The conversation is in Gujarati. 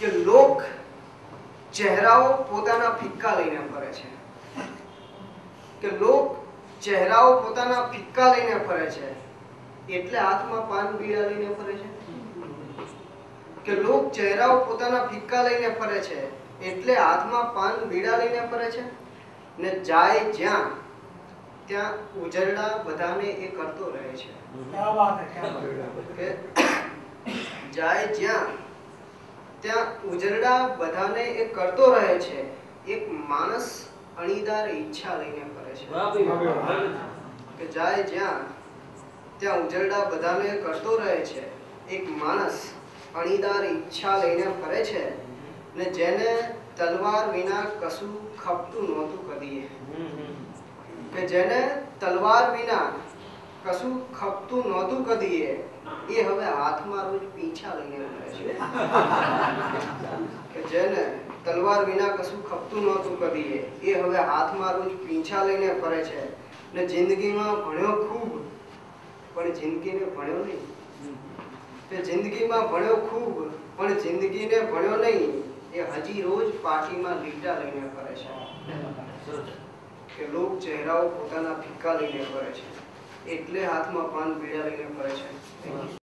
કે લોક ચહેરાઓ પોતાના ફિક્કા લઈને ફરે છે. કે લોક ચહેરાઓ પોતાના ફિક્કા લઈને ફરે છે. એટલે હાથમાં પાન બીડા લઈને ફરે છે. કે લોક ચહેરાઓ પોતાના ફિક્કા લઈને ફરે છે. એટલે હાથમાં પાન બીડા લઈને ફરે છે. ને જાય જ્યાં ત્યાં ઉજરડા બધાને એ કરતો રહે છે. જાય જ્યાં ઉજરડા બધાને એ કરતો રહે છે એક માણસ અણીદાર ઈચ્છા લઈને ફરે છે. કે જાય જ્યાં ત્યાં ઉજરડા બધાને કરતો રહે છે એક માણસ અણીદાર ઈચ્છા લઈને ફરે છે ને જેને તલવાર વિના કશું ખપતું નહોતું કદીએ. કે જેને તલવાર વિના કશું ખપતું નહોતું કદીએ. એ હવે હાથમાં રોજ પીંછા લઈને ફરે છે. કે જેને તલવાર વિના કશું ખપતું નહોતું કદીએ એ હવે હાથમાં રોજ પીંછા લઈને ફરે છે. ને જિંદગીમાં ભણ્યો ખૂબ પણ જિંદગીને ભણ્યો નહીં. તે જિંદગીમાં ભણ્યો ખૂબ પણ જિંદગીને ભણ્યો નહીં એ હજી રોજ પાટીમાં લીટા લઈને ફરે છે. કે લોક ચહેરાઓ પોતાના ફિક્કા લઈને ફરે છે. એટલે હાથમાં પાન પીડા લઈને ફરે છે.